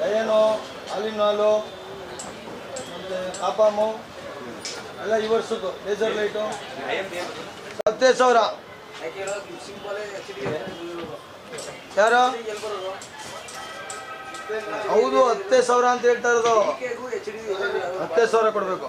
ಲಯನು ಹಾಲಿನ ಹಾಲು ಮತ್ತೆ ಕಾಪಾಮು. ಎಲ್ಲ ಈ ವರ್ಷದ್ದು ಲೇಸರ್ ಲೈಟು ಹತ್ತೇ ಸಾವಿರ. ಯಾರು? ಹೌದು ಹತ್ತೈದು ಸಾವಿರ ಅಂತ ಹೇಳ್ತಾ ಇರೋದು. ಹತ್ತೇ ಸಾವಿರ ಕೊಡಬೇಕು.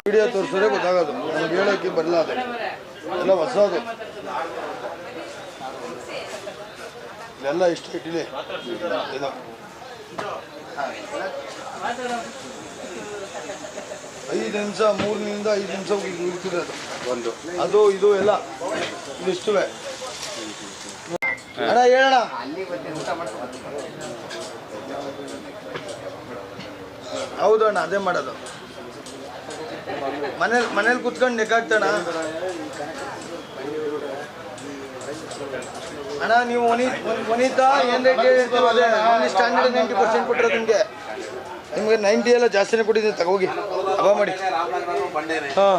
ವಿಡಿಯೋ ತೋರಿಸಿದ್ರೆ ಗೊತ್ತಾಗೋದು ನಮ್ಗೆ ಹೇಳೋಕ್ಕೆ ಬರಲ್ಲ ಅದು ಎಲ್ಲ ಹೊಸದು ಎಲ್ಲ ಇಷ್ಟು ಇಟ್ಟಿಲಿ ಇದು ಐದು ನಿಮಿಷ ಮೂರರಿಂದ ಐದು ನಿಮಿಷ ಇರ್ತಿದೆ ಅದು ಒಂದು. ಅದು ಇದು ಎಲ್ಲ. ಇದಿಷ್ಟುವೆ ಅಣ್ಣ ಹೇಳಣ್ಣ. ಹೌದು ಅಣ್ಣ ಅದೇ ಮಾಡೋದು. ಮನೇಲಿ ಮನೇಲಿ ಕುತ್ಕೊಂಡು ನೆಕ್ಕಾಗ್ತಣ ಅಣ್ಣ ನೀವು ವನಿ ವನಿತಾ ಏನ್ ರೇಟ್ ಹೇಳಿರ್ತೀವಿ ಅದೇ? ಸ್ಟ್ಯಾಂಡರ್ಡ್ ನೈಂಟಿ ಪರ್ಸೆಂಟ್ ಕೊಟ್ಟಿರೋದು ನಿಮಗೆ. ನಿಮಗೆ ನೈಂಟಿ ಎಲ್ಲ ಜಾಸ್ತಿನೇ ಕೊಟ್ಟಿದ್ದೀನಿ ತಗೋಗಿ. ಹಬ್ಬ ಮಾಡಿ. ಹಾಂ.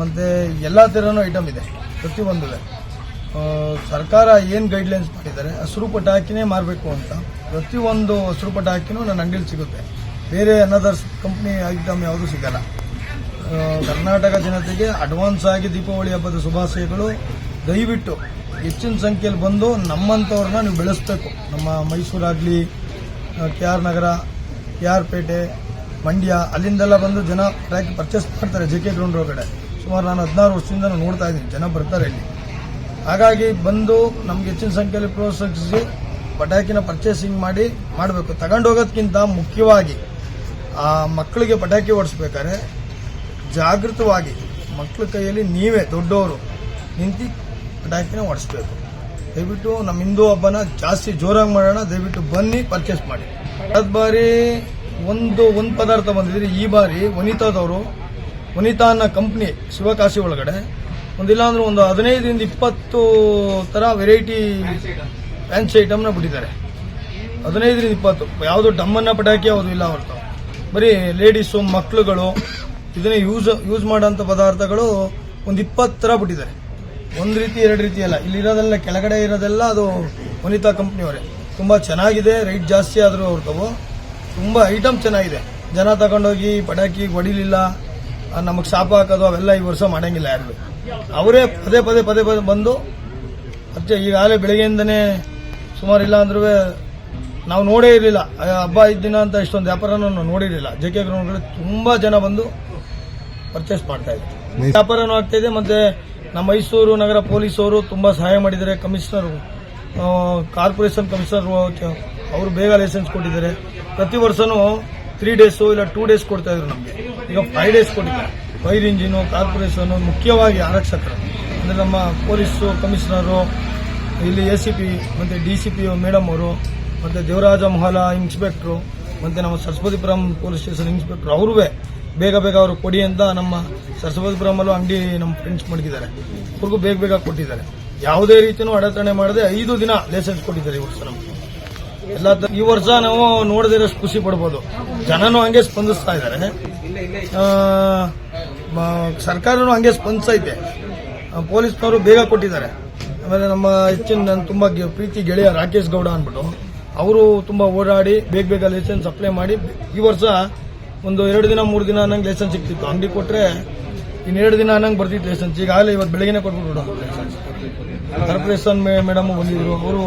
ಮತ್ತು ಎಲ್ಲ ಥರನೂ ಐಟಮ್ ಇದೆ. ಪ್ರತಿಯೊಂದು ಸರ್ಕಾರ ಏನು ಗೈಡ್ಲೈನ್ಸ್ ಮಾಡಿದ್ದಾರೆ, ಹಸಿರು ಪಟಾಕಿನೇ ಮಾರಬೇಕು ಅಂತ ಪ್ರತಿಯೊಂದು ಹಸಿರು ಪಟಾಕಿನೂ ನನ್ನ ಅಂಗಡಿಲಿ ಸಿಗುತ್ತೆ. ಬೇರೆ ಅನದರ್ಸ್ ಕಂಪ್ನಿ ಐಟಮ್ ಯಾವುದೂ ಸಿಗಲ್ಲ. ಕರ್ನಾಟಕ ಜನತೆಗೆ ಅಡ್ವಾನ್ಸ್ ಆಗಿ ದೀಪಾವಳಿ ಹಬ್ಬದ ಶುಭಾಶಯಗಳು. ದಯವಿಟ್ಟು ಹೆಚ್ಚಿನ ಸಂಖ್ಯೆಯಲ್ಲಿ ಬಂದು ನಮ್ಮಂಥವ್ರನ್ನ ನೀವು ಬೆಳೆಸಬೇಕು. ನಮ್ಮ ಮೈಸೂರಾಗಲಿ K R Nagar, K R Pete, Mandya, ಅಲ್ಲಿಂದೆಲ್ಲ ಬಂದು ಜನ ಪಟಾಕಿ ಪರ್ಚೇಸ್ ಮಾಡ್ತಾರೆ ಜೆ ಕೆ ಗ್ರೌಂಡ್ ಒಳಗಡೆ. ಸುಮಾರು ನಾನು ಹದಿನಾರು ವರ್ಷದಿಂದ ನೋಡ್ತಾ ಇದ್ದೀನಿ, ಜನ ಬರ್ತಾರೆ ಇಲ್ಲಿ. ಹಾಗಾಗಿ ಬಂದು ನಮ್ಗೆ ಹೆಚ್ಚಿನ ಸಂಖ್ಯೆಯಲ್ಲಿ ಪ್ರೋತ್ಸಾಹಿಸಿ, ಪಟಾಕಿನ ಪರ್ಚೇಸಿಂಗ್ ಮಾಡಿ ಮಾಡಬೇಕು. ತಗೊಂಡೋಗೋದಕ್ಕಿಂತ ಮುಖ್ಯವಾಗಿ ಆ ಮಕ್ಕಳಿಗೆ ಪಟಾಕಿ ಓಡಿಸ್ಬೇಕಾದ್ರೆ ಜಾಗೃತವಾಗಿ ಮಕ್ಕಳ ಕೈಯಲ್ಲಿ ನೀವೇ, ದೊಡ್ಡವರು, ನಿಂತು ಪಟಾಕಿನ ಓಡಿಸ್ಬೇಕು ದಯವಿಟ್ಟು ನಮ್ಮ ಹಿಂದೂ ಹಬ್ಬನ ಜಾಸ್ತಿ ಜೋರಾಗಿ ಮಾಡೋಣ. ದಯವಿಟ್ಟು ಬನ್ನಿ ಪರ್ಚೇಸ್ ಮಾಡಿ. ಕಳೆದ ಬಾರಿ ಒಂದು ಒಂದು ಪದಾರ್ಥ ಬಂದಿದ್ರೆ ಈ ಬಾರಿ ವನಿತಾದವರು ವನಿತಾ ಅನ್ನೋ ಕಂಪ್ನಿ ಶಿವಕಾಶಿ ಒಳಗಡೆ. ಒಂದಿಲ್ಲ ಅಂದ್ರೆ ಒಂದು ಹದಿನೈದರಿಂದ ಇಪ್ಪತ್ತು ಥರ ವೆರೈಟಿ ಫ್ಯಾನ್ಸಿ ಐಟಮ್ನ ಬಿಟ್ಟಿದ್ದಾರೆ. ಹದಿನೈದರಿಂದ ಇಪ್ಪತ್ತು. ಯಾವುದು ಡಮ್ಮನ್ನ ಪಟಾಕಿ, ಯಾವುದು ಇಲ್ಲ ಹೊರತು. ಬರೀ ಲೇಡೀಸು ಮಕ್ಳುಗಳು, ಇದನ್ನ ಯೂಸ್ ಯೂಸ್ ಮಾಡೋಂಥ ಪದಾರ್ಥಗಳು ಒಂದು ಇಪ್ಪತ್ತು ಥರ ಬಿಟ್ಟಿದ್ದಾರೆ. ಒಂದು ರೀತಿ, ಎರಡು ರೀತಿ ಅಲ್ಲ. ಇಲ್ಲಿರೋದೆಲ್ಲ ಕೆಳಗಡೆ ಇರೋದೆಲ್ಲ ಅದು ವನಿತಾ ಕಂಪ್ನಿಯವರೇ. ತುಂಬ ಚೆನ್ನಾಗಿದೆ ರೈಟ್ ಜಾಸ್ತಿ ಆದರೂ ಅವ್ರದ್ದು ತುಂಬ ಐಟಮ್ ಚೆನ್ನಾಗಿದೆ. ಜನ ತಗೊಂಡೋಗಿ ಪಟಾಕಿ ಹೊಡಿಲಿಲ್ಲ. ನಮಗೆ ಶಾಪ ಹಾಕೋದು ಅವೆಲ್ಲ ಈ ವರ್ಷ ಮಾಡೋಂಗಿಲ್ಲ ಯಾರು. ಅವರೇ ಪದೇ ಪದೇ ಪದೇ ಪದೇ ಬಂದು ಮತ್ತೆ ಈಗಾಗಲೇ ಬೆಳಗ್ಗೆಯಿಂದನೇ ಸುಮಾರು ಇಲ್ಲ ಅಂದ್ರೂ ನಾವು ನೋಡೇ ಇರಲಿಲ್ಲ. ಹಬ್ಬ ಇದ್ದ ದಿನ ಅಂತ ಇಷ್ಟೊಂದು ವ್ಯಾಪಾರ ನಾವು ನೋಡಿರಲಿಲ್ಲ. ಜೆ ಕೆ ಗ್ರೌಂಡ್ಗಳು ತುಂಬ ಜನ ಬಂದು ಪರ್ಚೇಸ್ ಮಾಡ್ತಾ ಇದ್ದಾರೆ ವ್ಯಾಪಾರನೂ ಆಗ್ತಾ ಇದೆ ಮತ್ತೆ ನಮ್ಮ ಮೈಸೂರು ನಗರ ಪೊಲೀಸವರು ತುಂಬ ಸಹಾಯ ಮಾಡಿದ್ದಾರೆ. ಕಮಿಷನರ್ ಕಾರ್ಪೊರೇಷನ್ ಕಮಿಷನರ್ ಅವರು ಬೇಗ ಲೈಸೆನ್ಸ್ ಕೊಟ್ಟಿದ್ದಾರೆ. ಪ್ರತಿ ವರ್ಷನೂ ತ್ರೀ ಡೇಸು ಇಲ್ಲ ಟೂ ಡೇಸ್ ಕೊಡ್ತಾ ಇದ್ರು ನಮಗೆ. ಈಗ ಫೈವ್ ಡೇಸ್ ಕೊಟ್ಟಿದ್ದಾರೆ. ಫೈರ್ ಇಂಜಿನು ಕಾರ್ಪೊರೇಷನ್ ಮುಖ್ಯವಾಗಿ ಆರಕ್ಷಕರು. ಅಂದರೆ ನಮ್ಮ ಪೊಲೀಸು ಕಮಿಷನರು ಇಲ್ಲಿ ಎ ಸಿ ಪಿ ಮತ್ತು ಡಿ ಸಿ ಪಿ ಮೇಡಮ್ ಅವರು, ಮತ್ತು ದೇವರಾಜ ಮಹಲ ಇನ್ಸ್ಪೆಕ್ಟ್ರು ಮತ್ತು ನಮ್ಮ ಸರಸ್ವತಿಪುರಂ ಪೊಲೀಸ್ ಸ್ಟೇಷನ್ ಇನ್ಸ್ಪೆಕ್ಟ್ರು ಅವರೂ ಬೇಗ ಬೇಗ ಅವರು ಕೊಡಿ ಅಂತ ನಮ್ಮ ಸರಸ್ವತಿಪುರಮಲ್ಲೂ ಅಂಗಡಿ ನಮ್ಮ ಫ್ರೆಂಡ್ಸ್ ಮಾಡಿದ್ದಾರೆ ಅವ್ರಿಗೂ ಬೇಗ ಬೇಗ ಕೊಟ್ಟಿದ್ದಾರೆ. ಯಾವುದೇ ರೀತಿಯೂ ಅಡಚಣೆ ಮಾಡದೆ ಐದು ದಿನ ಲೈಸೆನ್ಸ್ ಕೊಟ್ಟಿದ್ದಾರೆ ಈ ವರ್ಷ ನಮಗೆ. ಎಲ್ಲ ಈ ವರ್ಷ ನಾವು ನೋಡದಿರೋಷ್ಟು ಖುಷಿ ಪಡ್ಬೋದು. ಜನನೂ ಹಂಗೆ ಸ್ಪಂದಿಸ್ತಾ ಇದ್ದಾರೆ. ಸರ್ಕಾರನೂ ಹಂಗೆ ಸ್ಪಂದಿಸೈತೆ ಪೊಲೀಸ್ನವರು ಬೇಗ ಕೊಟ್ಟಿದ್ದಾರೆ. ಆಮೇಲೆ ನಮ್ಮ ಹೆಚ್ಚಿನ ನನ್ನ ತುಂಬ ಪ್ರೀತಿ ಗೆಳೆಯ ರಾಕೇಶ್ ಗೌಡ ಅಂದ್ಬಿಟ್ಟು, ಅವರು ತುಂಬ ಓಡಾಡಿ ಬೇಗ ಬೇಗ ಲೈಸೆನ್ಸ್ ಅಪ್ಲೈ ಮಾಡಿ, ಈ ವರ್ಷ ಒಂದು ಎರಡು ದಿನ, ಮೂರು ದಿನ ನಂಗೆ ಲೈಸೆನ್ಸ್ ಸಿಗ್ತಿತ್ತು. ಅಂಗಡಿ ಕೊಟ್ಟರೆ ಇನ್ನೆರಡು ದಿನ ನಂಗೆ ಬರ್ತಿತ್ತು ಲೈಸೆನ್ಸ್ ಈಗಾಗಲೇ ಇವತ್ತು ಬೆಳಗ್ಗೆನೇ ಕೊಟ್ಬಿಟ್ಟು ಲೈಸೆನ್ಸ್ ಕಾರ್ಪೊರೇಷನ್ ಮೇಡಮ್ ಬಂದಿದ್ರು. ಅವರು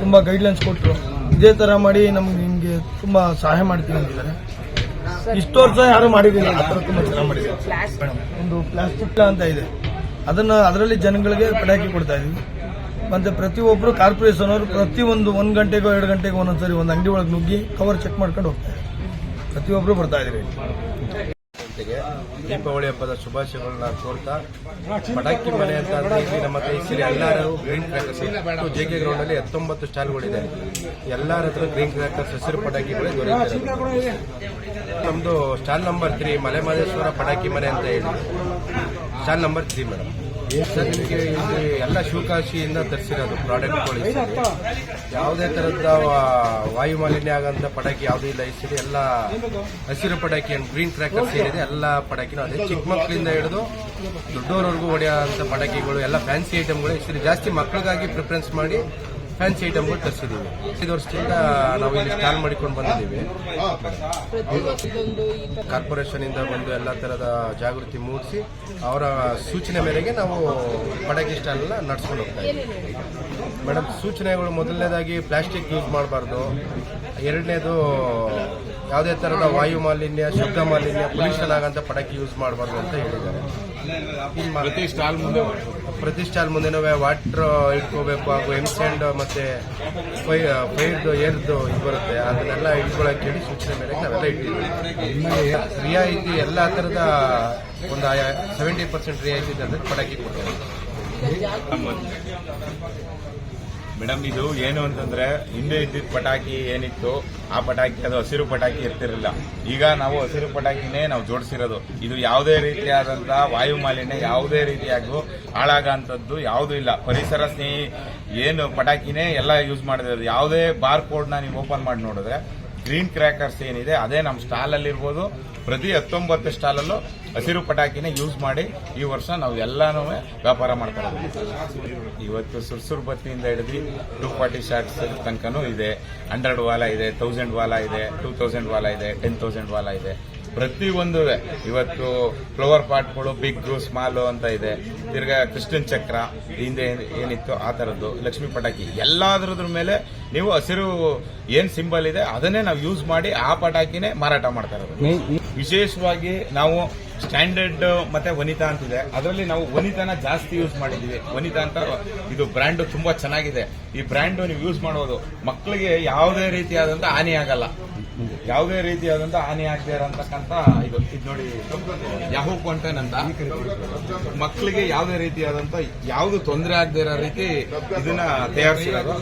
ತುಂಬ ಗೈಡ್ಲೈನ್ಸ್ ಕೊಟ್ಟರು ಇದೇ ಥರ ಮಾಡಿ ನಮ್ಗೆ ನಿಮಗೆ ತುಂಬ ಸಹಾಯ ಮಾಡ್ತೀನಿ ಅಂತಿದ್ದಾರೆ. ಇಷ್ಟು ವರ್ಷ ಯಾರು ಮಾಡಿದ್ದಾರೆ? ಒಂದು ಪ್ಲಾಸ್ಟಿಕ್ ಅಂತ ಇದೆ. ಅದನ್ನ ಅದರಲ್ಲಿ ಜನಗಳಿಗೆ ಪಟಾಕಿ ಕೊಡ್ತಾ ಇದೀವಿ ಮತ್ತೆ ಪ್ರತಿಯೊಬ್ಬರು ಕಾರ್ಪೊರೇಷನ್ ಅವರು ಪ್ರತಿ ಒಂದು ಗಂಟೆಗೋ ಎರಡು ಗಂಟೆಗೋ ಒಂದೊಂದ್ಸರಿ ಒಂದು ಅಂಗಡಿ ಒಳಗೆ ನುಗ್ಗಿ ಕವರ್ ಚೆಕ್ ಮಾಡ್ಕೊಂಡು ಹೋಗ್ತಾರೆ. ಪ್ರತಿಯೊಬ್ಬರು ಬರ್ತಾ ಇದ್ದೀರಿ ಜೊತೆಗೆ ದೀಪಾವಳಿ ಹಬ್ಬದ ಶುಭಾಶಯಗಳನ್ನ ಕೋರ್ತಾ ಪಟಾಕಿ ಮನೆ ಅಂತ ಇಲ್ಲಿ ನಮ್ಮ ಇಲ್ಲಿ ಎಲ್ಲರೂ green crackers J K ground ಅಲ್ಲಿ ಹತ್ತೊಂಬತ್ತು ಸ್ಟಾಲ್ಗಳಿದೆ ಎಲ್ಲರ ಹತ್ರ ಗ್ರೀನ್ ಕ್ರ್ಯಾಕರ್ಸ್ ಹಸಿರು ಪಟಾಕಿಗಳೇ ದೊರೆಯುತ್ತೆ ನಮ್ದು ಸ್ಟಾಲ್ ನಂಬರ್ ತ್ರೀ ಮಲೆಮಹದೇಶ್ವರ ಪಟಾಕಿ ಮನೆ ಅಂತ ಹೇಳಿ. ಸ್ಟಾಲ್ ನಂಬರ್ ತ್ರೀ ಮೇಡಮ್ ನಿಮಗೆ ಇಲ್ಲಿ ಎಲ್ಲ ಶಿವಕಾಶಿಯಿಂದ ತರಿಸಿರೋದು ಪ್ರಾಡಕ್ಟ್ಗಳು. ಯಾವುದೇ ತರಹದ ವಾಯುಮಾಲಿನ್ಯ ವಾಯು ಮಾಲಿನ್ಯ ಆಗಂತ ಪಟಾಕಿ ಯಾವುದೂ ಇಲ್ಲ ಸರಿ ಎಲ್ಲ ಹಸಿರು ಪಟಾಕಿ ಅಂಡ್ ಗ್ರೀನ್ ಕ್ರ್ಯಾಕರ್ಸ್ ಏನಿದೆ, ಎಲ್ಲ ಪಟಾಕಿನೂ ಅದೇ ಚಿಕ್ಕ ಮಕ್ಕಳಿಂದ ಹಿಡಿದು ದೊಡ್ಡವರವರೆಗೂ ಹೊಡೆಯುವಂತ ಪಟಾಕಿಗಳು, ಎಲ್ಲ ಫ್ಯಾನ್ಸಿ ಐಟಮ್ಗಳು ಸರಿ ಜಾಸ್ತಿ ಮಕ್ಕಳಿಗಾಗಿ ಪ್ರಿಫರೆನ್ಸ್ ಮಾಡಿ ಫ್ಯಾನ್ಸಿ ಐಟಮ್ಗಳು ತರಿಸಿದ್ದೀವಿ ಐದು ವರ್ಷದಿಂದ ನಾವು ಇಲ್ಲಿ ಸ್ಟಾಲ್ ಮಾಡಿಕೊಂಡು ಬಂದಿದ್ದೀವಿ. ಕಾರ್ಪೊರೇಷನ್ ಇಂದ ಬಂದು ಎಲ್ಲ ತರದ ಜಾಗೃತಿ ಮೂಡಿಸಿ ಅವರ ಸೂಚನೆ ಮೇರೆಗೆ ನಾವು ಪಟಾಕಿ ಸ್ಟಾಲ್ ನಡ್ಸ್ಕೊಂಡು ಹೋಗ್ತಾ ಇದ್ದೀವಿ. ಮೇಡಮ್ ಸೂಚನೆಗಳು ಮೊದಲನೇದಾಗಿ ಪ್ಲಾಸ್ಟಿಕ್ ಯೂಸ್ ಮಾಡಬಾರ್ದು. ಎರಡನೇದು ಯಾವುದೇ ತರಹದ ವಾಯು ಮಾಲಿನ್ಯ ಶಬ್ದ ಮಾಲಿನ್ಯ ಪೊಲ್ಯೂಷನ್ ಆಗಂತ ಪಟಾಕಿ ಯೂಸ್ ಮಾಡಬಾರ್ದು ಅಂತ ಹೇಳಿದ್ದಾರೆ. ಪ್ರತಿ ಸ್ಟಾಲ್ ಮುಂದೆ ಪ್ರತಿ ಸ್ಟಾಲ್ ಮುಂದೆನೂ ವಾಟರ್ ಇಟ್ಕೋಬೇಕು ಹಾಗೂ ಎಮ್ಸ್ಯಾಂಡ್ ಮತ್ತೆ ಫೈರ್ದು ಏರ್ದು ಇದು ಬರುತ್ತೆ. ಅದನ್ನೆಲ್ಲ ಇಟ್ಕೊಳಕ್ಕೆ ಹೇಳಿ ಸೂಚನೆ ಮೇಲೆ ನಾವೆಲ್ಲ ಇಟ್ಟಿದ್ದೀವಿ. ರಿಯಾಯಿತಿ ಎಲ್ಲ ತರದ ಒಂದು ಸೆವೆಂಟಿ ಪರ್ಸೆಂಟ್ ರಿಯಾಯಿತಿ ಅಂದರೆ ಪಟಾಕಿ ಕೊಡ್ತೀವಿ. ಮೇಡಮ್, ಇದು ಏನು ಅಂತಂದ್ರೆ, ಹಿಂದೆ ಇದ್ದಿದ್ದ ಪಟಾಕಿ ಏನಿತ್ತು, ಆ ಪಟಾಕಿ ಅದು ಹಸಿರು ಪಟಾಕಿ ಇರ್ತಿರಲಿಲ್ಲ ಈಗ ನಾವು ಹಸಿರು ಪಟಾಕಿನೇ ನಾವು ಜೋಡಿಸಿರೋದು. ಇದು ಯಾವುದೇ ರೀತಿಯಾದಂತಹ ವಾಯು ಮಾಲಿನ್ಯ ಯಾವುದೇ ರೀತಿಯಾಗೂ ಹಾಳಾಗಂಥದ್ದು ಯಾವುದೂ ಇಲ್ಲ. ಪರಿಸರ ಸ್ನೇಹಿ, ಏನು ಪಟಾಕಿನೇ ಎಲ್ಲ ಯೂಸ್ ಮಾಡಿರೋದು. ಯಾವುದೇ ಬಾರ್ ಕೋಡ್ನ ನೀವು ಓಪನ್ ಮಾಡಿ ನೋಡಿದ್ರೆ, ಗ್ರೀನ್ ಕ್ರ್ಯಾಕರ್ಸ್ ಏನಿದೆ, ಅದೇ ನಮ್ಮ ಸ್ಟಾಲ್ ಅಲ್ಲಿ ಇರ್ಬೋದು. ಪ್ರತಿ ಹತ್ತೊಂಬತ್ತು ಸ್ಟಾಲಲ್ಲೂ ಹಸಿರು ಪಟಾಕಿನ ಯೂಸ್ ಮಾಡಿ ಈ ವರ್ಷ ನಾವು ಎಲ್ಲಾನು ವ್ಯಾಪಾರ ಮಾಡ್ತಾ ಇವತ್ತು ಸುರ್ಸುರ್ ಬತ್ತಿಯಿಂದ ಹಿಡಿದು ಟೂ ಫಾರ್ಟಿ ಶಾರ್ಟ್ಸ್ ತನಕನೂ ಇದೆ. ಹಂಡ್ರೆಡ್ ವಾಲ ಇದೆ ತೌಸಂಡ್ ವಾಲ ಇದೆ ಟೂ ತೌಸಂಡ್ ವಾಲ ಇದೆ ಟೆನ್ ತೌಸಂಡ್ ವಾಲ ಇದೆ. ಪ್ರತಿಯೊಂದು ಇವತ್ತು ಫ್ಲವರ್ ಪಾಟ್ಗಳು ಬಿಗ್ ಸ್ಮಾಲು ಅಂತ ಇದೆ. ತಿರ್ಗಾ ಕೃಷ್ಣನ್ ಚಕ್ರ ಹಿಂದೆ ಏನ್- ಏನಿತ್ತು ಆ ಥರದ್ದು ಲಕ್ಷ್ಮೀ ಪಟಾಕಿ, ಎಲ್ಲಾದ್ರದ್ರ ಮೇಲೆ ನೀವು ಹಸಿರು ಏನ್ ಸಿಂಬಲ್ ಇದೆ ಅದನ್ನೇ ನಾವು ಯೂಸ್ ಮಾಡಿ ಆ ಪಟಾಕಿನೇ ಮಾರಾಟ ಮಾಡ್ತಾ ಇರೋದು. ವಿಶೇಷವಾಗಿ ನಾವು ಸ್ಟ್ಯಾಂಡರ್ಡ್ ಮತ್ತೆ ವನಿತಾ ಅಂತಿದೆ. ಅದರಲ್ಲಿ ನಾವು ವನಿತಾನ ಜಾಸ್ತಿ ಯೂಸ್ ಮಾಡಿದೀವಿ. ವನಿತಾ ಅಂತ ಇದು ಬ್ರ್ಯಾಂಡ್ ತುಂಬಾ ಚೆನ್ನಾಗಿದೆ. ಈ ಬ್ರ್ಯಾಂಡ್ ನೀವು ಯೂಸ್ ಮಾಡೋದು ಮಕ್ಕಳಿಗೆ ಯಾವುದೇ ರೀತಿಯಾದಂತ ಹಾನಿ ಆಗಲ್ಲ. ಯಾವುದೇ ರೀತಿಯಾದಂತ ಹಾನಿ ಆಗದೆ ಇರತಕ್ಕಂತ ಇದು ಇದು ನೋಡಿ ಯಾಹೂ ಕಾಂಟೆನ್ ಅಂತ. ಮಕ್ಕಳಿಗೆ ಯಾವುದೇ ರೀತಿಯಾದಂತ ಯಾವುದು ತೊಂದರೆ ಆಗದೆ ಇರೋ ರೀತಿ ಇದನ್ನ ತಯಾರಿಸಿರೋದು.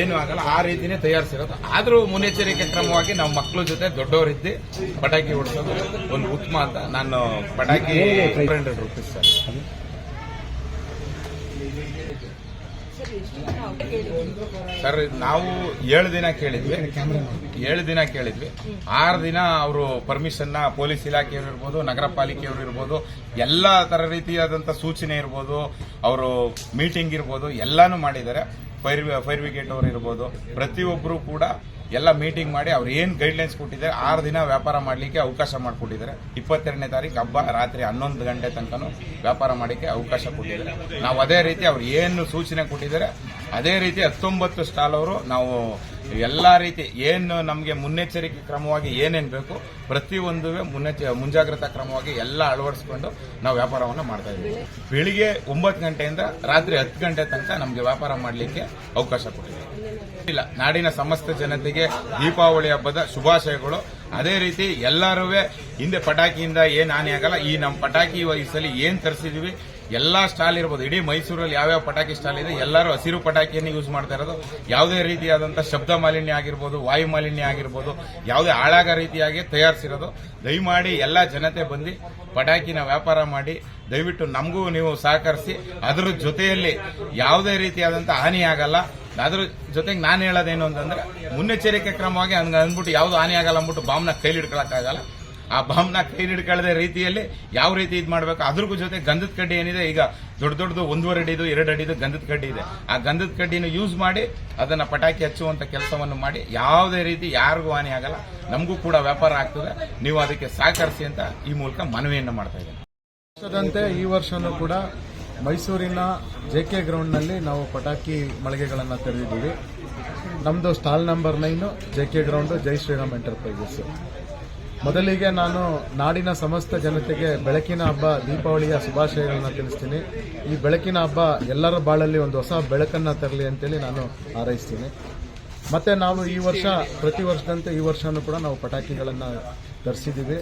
ಏನು ಆಗಲ್ಲ ಆ ರೀತಿನೇ ತಯಾರಿಸಿರೋದು. ಆದರೂ ಮುನ್ನೆಚ್ಚರಿಕೆ ಕ್ರಮವಾಗಿ ನಾವು ಮಕ್ಕಳ ಜೊತೆ ದೊಡ್ಡವರಿದ್ದು ಪಟಾಕಿ ಹೊಡಿಸೋದು ಒಂದು ಉತ್ತಮ ಅಂತ ನಾನು ಪಟಾಕಿ ಹಂಡ್ರೆಡ್ ರುಪೀಸ್ ಸರ್. ಸರ್ ನಾವು ಏಳು ದಿನ ಕೇಳಿದ್ವಿ. ಏಳು ದಿನ ಕೇಳಿದ್ವಿ. ಆರು ದಿನ ಅವರು ಪರ್ಮಿಷನ್ನ ನ ಪೊಲೀಸ್ ಇಲಾಖೆಯವರು ಇರ್ಬೋದು ನಗರ ಪಾಲಿಕೆಯವರು ಇರ್ಬೋದು ಎಲ್ಲಾ ತರ ರೀತಿಯಾದಂಥ ಸೂಚನೆ ಇರ್ಬೋದು ಅವರು ಮೀಟಿಂಗ್ ಇರ್ಬೋದು ಎಲ್ಲಾನು ಮಾಡಿದ್ದಾರೆ. ಫೈರ್ ಫೈರ್ ಬ್ರಿಗೇಡ್ ಅವರು ಇರ್ಬೋದು. ಪ್ರತಿಯೊಬ್ಬರು ಕೂಡ ಎಲ್ಲ ಮೀಟಿಂಗ್ ಮಾಡಿ ಅವ್ರು ಏನ್ ಗೈಡ್ಲೈನ್ಸ್ ಕೊಟ್ಟಿದ್ದಾರೆ, ಆರು ದಿನ ವ್ಯಾಪಾರ ಮಾಡಲಿಕ್ಕೆ ಅವಕಾಶ ಮಾಡಿಕೊಟ್ಟಿದ್ದಾರೆ. ಇಪ್ಪತ್ತೆರಡನೇ ತಾರೀಕು ಹಬ್ಬ ರಾತ್ರಿ ಹನ್ನೊಂದು ಗಂಟೆ ತನಕನೂ ವ್ಯಾಪಾರ ಮಾಡಲಿಕ್ಕೆ ಅವಕಾಶ ಕೊಟ್ಟಿದ್ದಾರೆ. ನಾವು ಅದೇ ರೀತಿ ಅವ್ರು ಏನು ಸೂಚನೆ ಕೊಟ್ಟಿದ್ದಾರೆ ಅದೇ ರೀತಿ ಹತ್ತೊಂಬತ್ತು ಸ್ಟಾಲ್ ಅವರು ನಾವು ಎಲ್ಲಾ ರೀತಿ ಏನು ನಮಗೆ ಮುನ್ನೆಚ್ಚರಿಕೆ ಕ್ರಮವಾಗಿ ಏನೇನು ಬೇಕು ಪ್ರತಿಯೊಂದು ಮುನ್ನೆಚ್ಚ, ಮುಂಜಾಗ್ರತಾ ಕ್ರಮವಾಗಿ ಎಲ್ಲ ಅಳವಡಿಸ್ಕೊಂಡು ನಾವು ವ್ಯಾಪಾರವನ್ನು ಮಾಡ್ತಾ ಇದ್ದೀವಿ. ಬೆಳಿಗ್ಗೆ ಒಂಬತ್ತು ಗಂಟೆಯಿಂದ ರಾತ್ರಿ ಹತ್ತು ಗಂಟೆ ತನಕ ನಮಗೆ ವ್ಯಾಪಾರ ಮಾಡಲಿಕ್ಕೆ ಅವಕಾಶ ಕೊಟ್ಟಿದೆ ಇಲ್ಲ, ನಾಡಿನ ಸಮಸ್ತ ಜನತೆಗೆ ದೀಪಾವಳಿ ಹಬ್ಬದ ಶುಭಾಶಯಗಳು. ಅದೇ ರೀತಿ ಎಲ್ಲರೂ ಹಿಂದೆ ಪಟಾಕಿಯಿಂದ ಏನು ಹಾನಿ ಆಗಲ್ಲ ಈ ನಮ್ಮ ಪಟಾಕಿ ವಯಸ್ಸಲ್ಲಿ ಏನು ತರಿಸಿದೀವಿ ಎಲ್ಲಾ ಸ್ಟಾಲ್ ಇರ್ಬೋದು. ಇಡೀ ಮೈಸೂರಲ್ಲಿ ಯಾವ್ಯಾವ ಪಟಾಕಿ ಸ್ಟಾಲ್ ಇದೆ, ಎಲ್ಲರೂ ಹಸಿರು ಪಟಾಕಿಯನ್ನು ಯೂಸ್ ಮಾಡ್ತಾ ಇರೋದು. ಯಾವುದೇ ರೀತಿಯಾದಂಥ ಶಬ್ದ ಮಾಲಿನ್ಯ ಆಗಿರ್ಬೋದು, ವಾಯು ಮಾಲಿನ್ಯ ಆಗಿರ್ಬೋದು, ಯಾವುದೇ ಹಾಳಾಗ ರೀತಿಯಾಗಿ ತಯಾರಿಸಿರೋದು. ದಯಮಾಡಿ ಎಲ್ಲ ಜನತೆ ಬಂದು ಪಟಾಕಿನ ವ್ಯಾಪಾರ ಮಾಡಿ, ದಯವಿಟ್ಟು ನಮಗೂ ನೀವು ಸಹಕರಿಸಿ, ಅದರ ಜೊತೆಯಲ್ಲಿ ಯಾವುದೇ ರೀತಿಯಾದಂಥ ಹಾನಿ ಆಗಲ್ಲ. ಅದ್ರ ಜೊತೆಗೆ ನಾನು ಹೇಳೋದೇನು ಅಂತಂದ್ರೆ, ಮುನ್ನೆಚ್ಚರಿಕೆ ಕ್ರಮವಾಗಿ ಹಂಗೆ ಅಂದ್ಬಿಟ್ಟು ಯಾವುದು ಹಾನಿ ಆಗಲ್ಲ ಅಂದ್ಬಿಟ್ಟು ಬಾಂಬ್ನ ಕೈಲಿ ಹಿಡ್ಕೊಳಕ್ಕಾಗಲ್ಲ. ಆ ಬಾಂಬ್ನ ಕೈ ಹಿಡ್ಕೊಳ್ಳದ ರೀತಿಯಲ್ಲಿ ಯಾವ ರೀತಿ ಇದು ಮಾಡಬೇಕು? ಅದ್ರ ಜೊತೆ ಗಂಧದ ಕಡ್ಡಿ ಏನಿದೆ? ಈಗ ದೊಡ್ಡ ದೊಡ್ಡದು ಒಂದೂವರೆ ಅಡಿದು ಎರಡು ಅಡಿದು ಗಂಧದ ಕಡ್ಡಿ ಇದೆ. ಆ ಗಂಧದ ಕಡ್ಡಿನ ಯೂಸ್ ಮಾಡಿ ಅದನ್ನ ಪಟಾಕಿ ಹಚ್ಚುವಂತ ಕೆಲಸವನ್ನು ಮಾಡಿ ಯಾವುದೇ ರೀತಿ ಯಾರಿಗೂ ಹಾನಿ ಆಗಲ್ಲ. ನಮಗೂ ಕೂಡ ವ್ಯಾಪಾರ ಆಗ್ತದೆ. ನೀವು ಅದಕ್ಕೆ ಸಹಕರಿಸಿ ಅಂತ ಈ ಮೂಲಕ ಮನವಿಯನ್ನು ಮಾಡ್ತಾ ಇದ್ದೇನೆ. ಈ ವರ್ಷನೂ ಕೂಡ ಮೈಸೂರಿನ ಜೆ ಕೆ ಗ್ರೌಂಡ್ನಲ್ಲಿ ನಾವು ಪಟಾಕಿ ಮಳಿಗೆಗಳನ್ನು ತೆರೆದಿದ್ದೀವಿ. ನಮ್ಮದು stall number nine J K ground, Jai Shriram enterprises. ಮೊದಲಿಗೆ ನಾನು ನಾಡಿನ ಸಮಸ್ತ ಜನತೆಗೆ ಬೆಳಕಿನ ಹಬ್ಬ, ದೀಪಾವಳಿಯ ಶುಭಾಶಯಗಳನ್ನು ತಿಳಿಸ್ತೀನಿ. ಈ ಬೆಳಕಿನ ಹಬ್ಬ ಎಲ್ಲರ ಬಾಳಲ್ಲಿ ಒಂದು ಹೊಸ ಬೆಳಕನ್ನು ತರಲಿ ಅಂತೇಳಿ ನಾನು ಹಾರೈಸ್ತೀನಿ. ಮತ್ತೆ ನಾವು ಈ ವರ್ಷ, ಪ್ರತಿ ವರ್ಷದಂತೆ ಈ ವರ್ಷನೂ ಕೂಡ ನಾವು ಪಟಾಕಿಗಳನ್ನು ತರಿಸಿದ್ದೀವಿ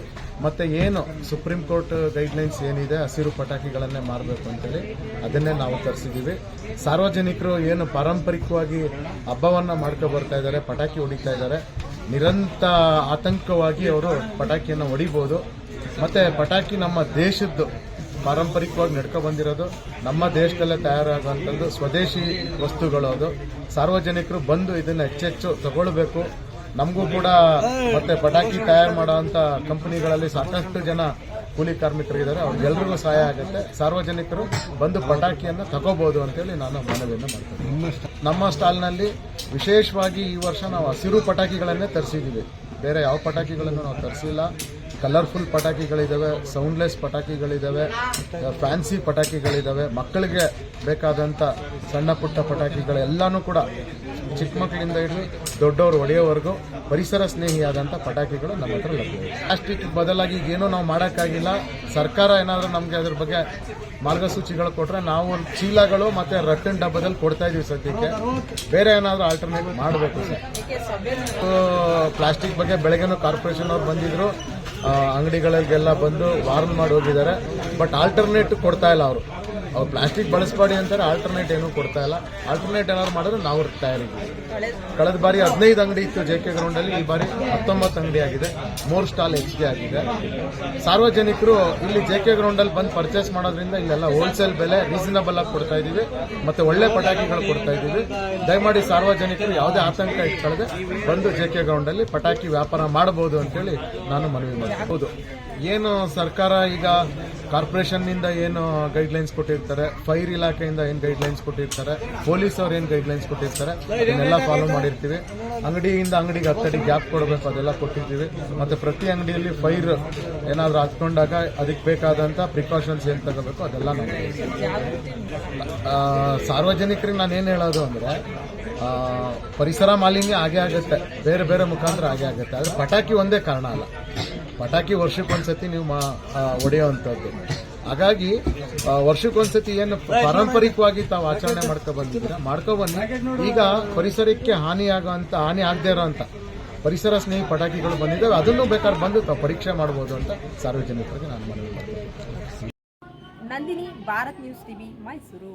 ಮತ್ತೆ ಏನು ಸುಪ್ರೀಂ ಕೋರ್ಟ್ ಗೈಡ್ಲೈನ್ಸ್ ಏನಿದೆ, ಹಸಿರು ಪಟಾಕಿಗಳನ್ನೇ ಮಾರಬೇಕು ಅಂತೇಳಿ ಅದನ್ನೇ ನಾವು ತರಿಸಿದ್ದೀವಿ ಸಾರ್ವಜನಿಕರು ಏನು ಪಾರಂಪರಿಕವಾಗಿ ಹಬ್ಬವನ್ನು ಮಾಡ್ಕೊ ಬರ್ತಾ ಇದ್ದಾರೆ, ಪಟಾಕಿ ಹೊಡಿತಾ ಇದ್ದಾರೆ ನಿರಂತರ ಆತಂಕವಾಗಿ ಅವರು ಪಟಾಕಿಯನ್ನು ಹೊಡಿಬೋದು. ಮತ್ತೆ ಪಟಾಕಿ ನಮ್ಮ ದೇಶದ್ದು ಪಾರಂಪರಿಕವಾಗಿ ನಡ್ಕೊ ಬಂದಿರೋದು. ನಮ್ಮ ದೇಶದಲ್ಲೇ ತಯಾರಾಗುವಂಥದ್ದು ಸ್ವದೇಶಿ ವಸ್ತುಗಳು ಅದು. ಸಾರ್ವಜನಿಕರು ಬಂದು ಇದನ್ನ ಹೆಚ್ಚೆಚ್ಚು ತಗೊಳ್ಬೇಕು. ನಮಗೂ ಕೂಡ ಮತ್ತೆ ಪಟಾಕಿ ತಯಾರು ಮಾಡುವಂತ ಕಂಪನಿಗಳಲ್ಲಿ ಸಾಕಷ್ಟು ಜನ ಕೂಲಿ ಕಾರ್ಮಿಕರಿದ್ದಾರೆ. ಅವ್ರಿಗೆಲ್ರಿಗೂ ಸಹಾಯ ಆಗುತ್ತೆ. ಸಾರ್ವಜನಿಕರು ಬಂದು ಪಟಾಕಿಯನ್ನು ತಗೋಬಹುದು ಅಂತೇಳಿ ನಾನು ಮನವಿಯನ್ನು ಮಾಡ್ತೀನಿ. ನಮ್ಮ ಸ್ಟಾಲ್ನಲ್ಲಿ ವಿಶೇಷವಾಗಿ ಈ ವರ್ಷ ನಾವು ಹಸಿರು ಪಟಾಕಿಗಳನ್ನೇ ತರಿಸಿದ್ದೀವಿ. ಬೇರೆ ಯಾವ ಪಟಾಕಿಗಳನ್ನು ನಾವು ತರಿಸಿಲ್ಲ. ಕಲರ್ಫುಲ್ ಪಟಾಕಿಗಳಿದ್ದಾವೆ ಸೌಂಡ್ಲೆಸ್ ಪಟಾಕಿಗಳಿದ್ದಾವೆ ಫ್ಯಾನ್ಸಿ ಪಟಾಕಿಗಳಿದ್ದಾವೆ ಮಕ್ಕಳಿಗೆ ಬೇಕಾದಂಥ ಸಣ್ಣ ಪುಟ್ಟ ಪಟಾಕಿಗಳೆಲ್ಲನೂ ಕೂಡ ಚಿಕ್ಕ ಮಕ್ಕಳಿಂದ ಹಿಡಿದು ದೊಡ್ಡವರು ಹೊಡೆಯೋವರೆಗೂ ಪರಿಸರ ಸ್ನೇಹಿಯಾದಂಥ ಪಟಾಕಿಗಳು ನಮ್ಮ ಹತ್ರ ಲಭ್ಯ ಪ್ಲಾಸ್ಟಿಕ್ ಬದಲಾಗಿ ಏನೂ ನಾವು ಮಾಡೋಕ್ಕಾಗಿಲ್ಲ. ಸರ್ಕಾರ ಏನಾದರೂ ನಮಗೆ ಅದ್ರ ಬಗ್ಗೆ ಮಾರ್ಗಸೂಚಿಗಳು ಕೊಟ್ಟರೆ ನಾವು ಚೀಲಗಳು ಮತ್ತು ರಟ್ಟಿನ ಡಬ್ಬದಲ್ಲಿ ಕೊಡ್ತಾ ಇದೀವಿ ಸದ್ಯಕ್ಕೆ. ಬೇರೆ ಏನಾದರೂ ಆಲ್ಟರ್ನೇಟಿವ್ ಮಾಡಬೇಕು ಸರ್. ಪ್ಲಾಸ್ಟಿಕ್ ಬಗ್ಗೆ ಬೆಳಗ್ಗೆನೂ ಕಾರ್ಪೊರೇಷನ್ ಅವ್ರು ಬಂದಿದ್ರು. ಅಂಗಡಿಗಳಿಗೆಲ್ಲ ಬಂದು ವಾರ್ನ್ ಮಾಡಿ ಹೋಗಿದ್ದಾರೆ. ಬಟ್ ಆಲ್ಟರ್ನೇಟ್ ಕೊಡ್ತಾ ಇಲ್ಲ ಅವರು. ಅವ್ರು ಪ್ಲಾಸ್ಟಿಕ್ ಬಳಸಬೇಡಿ ಅಂತಾರೆ ಆಲ್ಟರ್ನೇಟ್ ಏನೂ ಕೊಡ್ತಾ ಇಲ್ಲ. ಆಲ್ಟರ್ನೇಟ್ ಏನಾದ್ರು ಮಾಡಿದ್ರೆ ನಾವು ತಯಾರಿ ಕಳೆದ ಬಾರಿ ಹದಿನೈದು ಅಂಗಡಿ ಇತ್ತು ಜೆ ಕೆ ಗ್ರೌಂಡಲ್ಲಿ ಈ ಬಾರಿ ಹತ್ತೊಂಬತ್ತು ಅಂಗಡಿ ಆಗಿದೆ. ಮೂರು ಸ್ಟಾಲ್ ಹೆಚ್ಚಿಗೆ ಆಗಿದೆ. ಸಾರ್ವಜನಿಕರು ಇಲ್ಲಿ ಜೆ ಕೆ ಗ್ರೌಂಡಲ್ಲಿ ಬಂದು ಪರ್ಚೇಸ್ ಮಾಡೋದ್ರಿಂದ ಇಲ್ಲೆಲ್ಲ ಹೋಲ್ಸೇಲ್ ಬೆಲೆ ರೀಸನಬಲ್ ಆಗಿ ಕೊಡ್ತಾ ಇದೀವಿ ಮತ್ತೆ ಒಳ್ಳೆ ಪಟಾಕಿಗಳು ಕೊಡ್ತಾ ಇದೀವಿ ದಯಮಾಡಿ ಸಾರ್ವಜನಿಕರು ಯಾವುದೇ ಆತಂಕ ಇಟ್ಕೊಳ್ಳದೆ ಬಂದು ಜೆ ಕೆ ಗ್ರೌಂಡಲ್ಲಿ ಪಟಾಕಿ ವ್ಯಾಪಾರ ಮಾಡಬಹುದು ಅಂತೇಳಿ ನಾನು ಮನವಿ ಮಾಡ್ತೀನಿ. ಏನು ಸರ್ಕಾರ ಈಗ ಕಾರ್ಪೊರೇಷನ್ನಿಂದ ಏನು ಗೈಡ್ಲೈನ್ಸ್ ಕೊಟ್ಟಿರ್ತಾರೆ. ಫೈರ್ ಇಲಾಖೆಯಿಂದ ಏನು ಗೈಡ್ಲೈನ್ಸ್ ಕೊಟ್ಟಿರ್ತಾರೆ. ಪೊಲೀಸ್ ಅವ್ರು ಏನು ಗೈಡ್ಲೈನ್ಸ್ ಕೊಟ್ಟಿರ್ತಾರೆ. ಅದನ್ನೆಲ್ಲ ಫಾಲೋ ಮಾಡಿರ್ತೀವಿ. ಅಂಗಡಿಯಿಂದ ಅಂಗಡಿಗೆ ಹತ್ತಡಿ ಗ್ಯಾಪ್ ಕೊಡಬೇಕು, ಅದೆಲ್ಲ ಕೊಟ್ಟಿರ್ತೀವಿ. ಮತ್ತೆ ಪ್ರತಿ ಅಂಗಡಿಯಲ್ಲಿ ಫೈರ್ ಏನಾದರೂ ಹತ್ಕೊಂಡಾಗ ಅದಕ್ಕೆ ಬೇಕಾದಂಥ ಪ್ರಿಕಾಷನ್ಸ್ ಏನು ತಗೋಬೇಕು ಅದೆಲ್ಲ ನಾವು ಸಾರ್ವಜನಿಕರಿಗೆ ನಾನು ಏನು ಹೇಳೋದು ಅಂದರೆ ಪರಿಸರ ಮಾಲಿನ್ಯ ಆಗೇ ಆಗುತ್ತೆ. ಬೇರೆ ಬೇರೆ ಮುಖಾಂತರ ಆಗೇ ಆಗುತ್ತೆ. ಆದರೆ ಪಟಾಕಿ ಒಂದೇ ಕಾರಣ ಅಲ್ಲ. ಪಟಾಕಿ ವರ್ಷಕ್ಕೊಂದ್ಸತಿ ನೀವು ಮಾ ಹಾಗಾಗಿ ವರ್ಷಕ್ಕೊಂದ್ಸತಿ ಏನು ಪಾರಂಪರಿಕವಾಗಿ ತಾವು ಆಚರಣೆ ಮಾಡ್ಕೊ ಬಂದಿದ್ದೀರಾ? ಮಾಡ್ಕೊ ಬನ್ನಿ. ಈಗ ಪರಿಸರಕ್ಕೆ ಹಾನಿ ಆಗೋಂಥ ಹಾನಿ ಆಗದೆ ಇರೋಂಥ ಪರಿಸರ ಸ್ನೇಹಿ ಪಟಾಕಿಗಳು ಬಂದಿದ್ದಾವೆ. ಅದನ್ನು ಬೇಕಾದ್ರೆ ಬಂದು ತಾವು ಪರೀಕ್ಷೆ ಮಾಡ್ಬೋದು ಅಂತ ಸಾರ್ವಜನಿಕರಿಗೆ ನಾನು ಮನವಿ ಮಾಡ್ತೀನಿ. Nandini Bharat news TV Mysuru.